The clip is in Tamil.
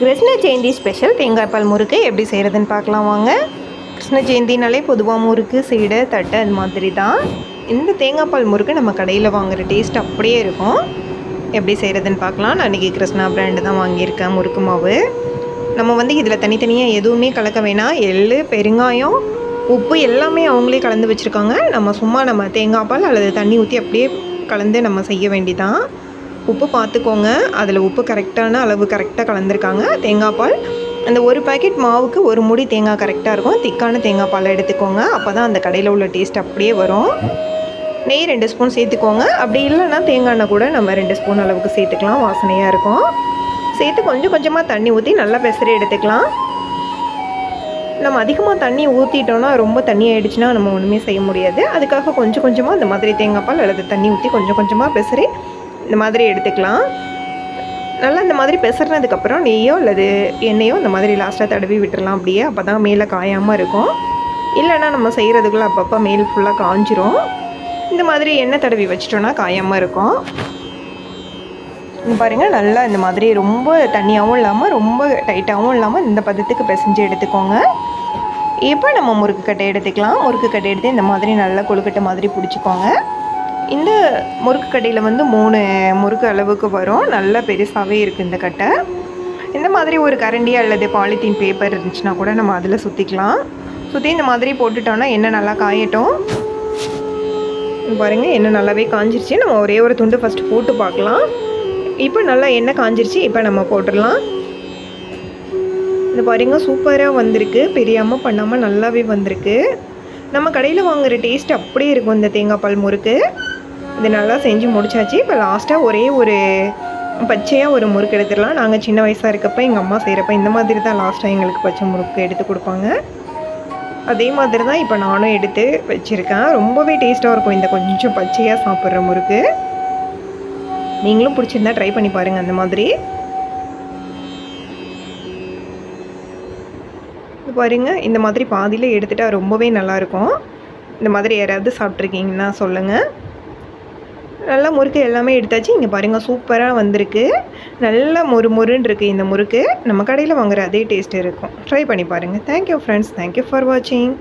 கிருஷ்ண ஜெயந்தி ஸ்பெஷல் தேங்காய் பால் முறுக்கு எப்படி செய்கிறதுன்னு பார்க்கலாம் வாங்க. கிருஷ்ண ஜெயந்தினாலே பொதுவாக முறுக்கு சீடை தட்டை அது மாதிரி தான். இந்த தேங்காய் பால் முறுக்கு நம்ம கடையில் வாங்குகிற டேஸ்ட் அப்படியே இருக்கும். எப்படி செய்கிறதுன்னு பார்க்கலாம். நான் இன்றைக்கி கிருஷ்ணா பிராண்டு தான் வாங்கியிருக்கேன் முறுக்கு மாவு. நம்ம வந்து இதில் தனித்தனியாக எதுவுமே கலக்க வேணாம். எள்ளு பெருங்காயம் உப்பு எல்லாமே அவங்களே கலந்து வச்சுருக்காங்க. நம்ம சும்மா நம்ம தேங்காய் பால் அல்லது தண்ணி ஊற்றி அப்படியே கலந்து நம்ம செய்ய வேண்டிதான். உப்பு பார்த்துக்கோங்க. அதில் உப்பு கரெக்டான அளவு கரெக்டாக கலந்துருக்காங்க. தேங்காய் பால். அந்த ஒரு பாக்கெட் மாவுக்கு ஒரு முடி தேங்காய் கரெக்டாக இருக்கும். திக்கான தேங்காய் பால் எடுத்துக்கோங்க. அப்போ தான் அந்த கடையில் உள்ள டேஸ்ட் அப்படியே வரும். நெய் ரெண்டு ஸ்பூன் சேர்த்துக்கோங்க. அப்படி இல்லைன்னா தேங்காய் எண்ணெய் கூட நம்ம ரெண்டு ஸ்பூன் அளவுக்கு சேர்த்துக்கலாம். வாசனையாக இருக்கும். சேர்த்து கொஞ்சம் கொஞ்சமாக தண்ணி ஊற்றி நல்லா பெசரி எடுத்துக்கலாம். நம்ம அதிகமாக தண்ணி ஊற்றிட்டோன்னா ரொம்ப தண்ணி ஆகிடுச்சுன்னா நம்ம ஒன்றுமே செய்ய முடியாது. அதுக்காக கொஞ்சம் கொஞ்சமாக இந்த மாதிரி தேங்காய் பால் அல்லது தண்ணி ஊற்றி கொஞ்சம் கொஞ்சமாக பெசரி இந்த மாதிரி எடுத்துக்கலாம். நல்லா இந்த மாதிரி பெசறினதுக்கப்புறம் நெய்யோ அல்லது எண்ணெயோ இந்த மாதிரி லாஸ்ட்டாக தடவி விட்டுடலாம் அப்படியே. அப்போ தான் மேலே காயாமல் இருக்கும். இல்லைன்னா நம்ம செய்கிறதுக்குள்ளே அப்பப்போ மேல் ஃபுல்லாக காஞ்சிரும். இந்த மாதிரி எண்ணெய் தடவி வச்சிட்டோன்னா காயாமல் இருக்கும். பாருங்கள் நல்லா இந்த மாதிரி ரொம்ப தண்ணியாகவும் இல்லாமல் ரொம்ப டைட்டாகவும் இல்லாமல் இந்த பதத்துக்கு பிசைஞ்சு எடுத்துக்கோங்க. இப்போ நம்ம முறுக்கு கட்டை எடுத்துக்கலாம். முறுக்கு கட்டை எடுத்து இந்த மாதிரி நல்லா கொழுக்கட்டை மாதிரி பிடிச்சிக்கோங்க. இந்த முறுக்கு கட்டையில் வந்து மூணு முறுக்கு அளவுக்கு வரும். நல்லா பெருசாகவே இருக்குது இந்த கட்டை. இந்த மாதிரி ஒரு கரண்டி அல்லது பாலித்தீன் பேப்பர் இருந்துச்சுன்னா கூட நம்ம அதில் சுற்றிக்கலாம் சுற்றி இந்த மாதிரி போட்டுட்டோன்னா எண்ணெய் நல்லா காயட்டும். பாருங்கள் எண்ணெய் நல்லாவே காஞ்சிருச்சு. நம்ம ஒரே ஒரு துண்டு ஃபஸ்ட்டு போட்டு பார்க்கலாம். இப்போ நல்லா எண்ணெய் காஞ்சிருச்சு இப்போ நம்ம போட்டுடலாம். இந்த பாருங்க சூப்பராக வந்திருக்கு. பெரியாமல் பண்ணாமல் நல்லாவே வந்திருக்கு. நம்ம கடையில் வாங்குகிற டேஸ்ட் அப்படியே இருக்கும் இந்த தேங்காய் பால் முறுக்கு. இது நல்லா செஞ்சு முடிச்சாச்சு. இப்போ லாஸ்ட்டாக ஒரே ஒரு பச்சையாக ஒரு முறுக்கு எடுத்துடலாம். நாங்கள் சின்ன வயசாக இருக்கப்ப எங்கள் அம்மா செய்கிறப்ப இந்த மாதிரி தான் லாஸ்ட்டாக எங்களுக்கு பச்சை முறுக்கு எடுத்து கொடுப்பாங்க. அதே மாதிரி தான் இப்போ நானும் எடுத்து வச்சுருக்கேன். ரொம்பவே டேஸ்ட்டாக இருக்கும் இந்த கொஞ்சம் பச்சையாக சாப்பிட்ற முறுக்கு. நீங்களும் பிடிச்சிருந்தா ட்ரை பண்ணி பாருங்கள் அந்த மாதிரி. பாருங்கள் இந்த மாதிரி பாதியில் எடுத்துட்டால் ரொம்பவே நல்லாயிருக்கும் இந்த மாதிரி யாராவது சாப்பிட்ருக்கீங்கன்னா சொல்லுங்கள் நல்லா முறுக்கு எல்லாமே எடுத்தாச்சு. இங்கே பாருங்கள் சூப்பராக வந்திருக்கு. நல்ல மொறு மொறுன்னு இருக்குது இந்த முறுக்கு. நம்ம கடையில் வாங்குற அதே டேஸ்ட் இருக்கும். ட்ரை பண்ணி பாருங்கள் தேங்க்யூ ஃப்ரெண்ட்ஸ் தேங்க்யூ ஃபார் வாட்சிங்